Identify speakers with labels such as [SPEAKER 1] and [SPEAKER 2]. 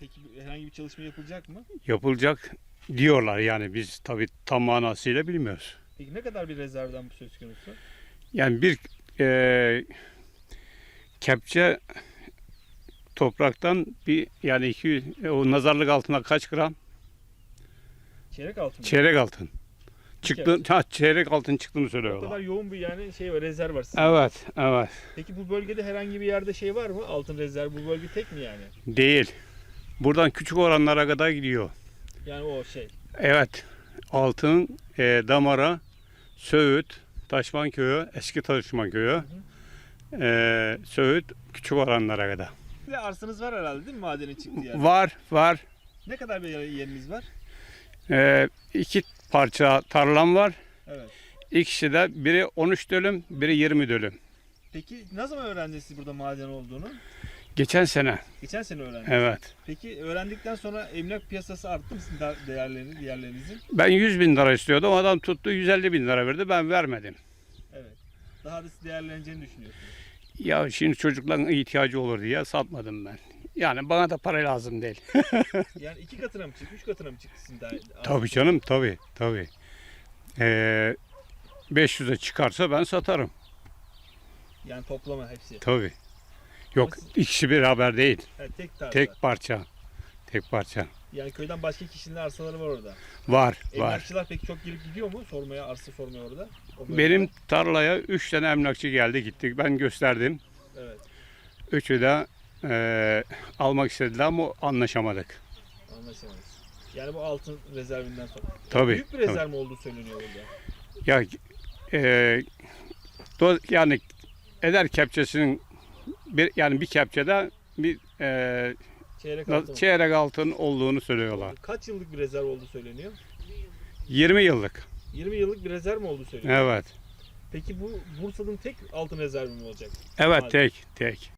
[SPEAKER 1] Peki herhangi bir çalışma yapılacak mı?
[SPEAKER 2] Yapılacak diyorlar yani biz tabii tam manasıyla bilmiyoruz.
[SPEAKER 1] Peki ne kadar bir rezervden bu söz konusu?
[SPEAKER 2] Yani bir e, kepçe topraktan bir yani iki o nazarlık altına kaç gram?
[SPEAKER 1] Çeyrek altın?
[SPEAKER 2] Çeyrek altın. Çıktı, ha, çeyrek altın çıktığını
[SPEAKER 1] O kadar
[SPEAKER 2] söylüyorlar.
[SPEAKER 1] yoğun bir yani şey var, rezerv var. sizin.
[SPEAKER 2] Evet, evet.
[SPEAKER 1] Peki bu bölgede herhangi bir yerde şey var mı? Altın rezerv bu bölge tek mi yani?
[SPEAKER 2] Değil. Buradan küçük oranlara kadar gidiyor.
[SPEAKER 1] Yani o şey.
[SPEAKER 2] Evet. Altın, e, Damara, Söğüt, Taşman Köyü, eski Taşman Köyü, e, Söğüt, küçük oranlara kadar.
[SPEAKER 1] Bir de arsanız var herhalde değil mi madeni çıktı yani?
[SPEAKER 2] Var, var.
[SPEAKER 1] Ne kadar bir yeriniz var?
[SPEAKER 2] E, iki parça tarlam var.
[SPEAKER 1] Evet.
[SPEAKER 2] İkisi de biri 13 dönüm, biri 20 dönüm.
[SPEAKER 1] Peki ne zaman öğrendiniz siz burada maden olduğunu?
[SPEAKER 2] Geçen sene.
[SPEAKER 1] Geçen sene öğrendiniz.
[SPEAKER 2] Evet.
[SPEAKER 1] Peki öğrendikten sonra emlak piyasası arttı mı sizin de- diğerlerinizin?
[SPEAKER 2] Ben 100 bin lira istiyordum. Adam tuttu 150 bin lira verdi. Ben vermedim.
[SPEAKER 1] Evet. Daha da değerleneceğini düşünüyorsunuz.
[SPEAKER 2] Ya şimdi çocukların ihtiyacı olur diye satmadım ben. Yani bana da para lazım değil.
[SPEAKER 1] Yani iki katına mı çıktı, üç katına mı çıktı sizin de?
[SPEAKER 2] Tabii canım tabii tabii. Ee, 500'e çıkarsa ben satarım.
[SPEAKER 1] Yani toplama hepsi.
[SPEAKER 2] Tabii. Yok ikisi beraber değil.
[SPEAKER 1] Evet, tek tarzda.
[SPEAKER 2] Tek parça. Tek parça.
[SPEAKER 1] Yani köyden başka kişinin arsaları var orada.
[SPEAKER 2] Var var.
[SPEAKER 1] Emlakçılar peki çok girip gidiyor mu sormaya, arsa sormaya orada? O bölgede?
[SPEAKER 2] Benim tarlaya 3 tane emlakçı geldi gitti. Ben gösterdim.
[SPEAKER 1] Evet,
[SPEAKER 2] Üçü de eee, almak istediler ama anlaşamadık.
[SPEAKER 1] anlaşamayız. Yani bu altın rezervinden sonra.
[SPEAKER 2] Tabii.
[SPEAKER 1] Büyük bir
[SPEAKER 2] tabii.
[SPEAKER 1] rezerv mi olduğu söyleniyor orada?
[SPEAKER 2] Ya eee, do- yani eder kepçesinin bir yani bir kepçede bir eee,
[SPEAKER 1] Çeyrek altın.
[SPEAKER 2] çeyrek altın olduğunu söylüyorlar.
[SPEAKER 1] Kaç yıllık bir rezerv olduğu söyleniyor?
[SPEAKER 2] 20 yıllık.
[SPEAKER 1] 20 yıllık bir rezerv mi olduğu söyleniyor?
[SPEAKER 2] Evet.
[SPEAKER 1] Peki bu Bursa'nın tek altın rezervi mi olacak?
[SPEAKER 2] Evet
[SPEAKER 1] Maden.
[SPEAKER 2] tek tek.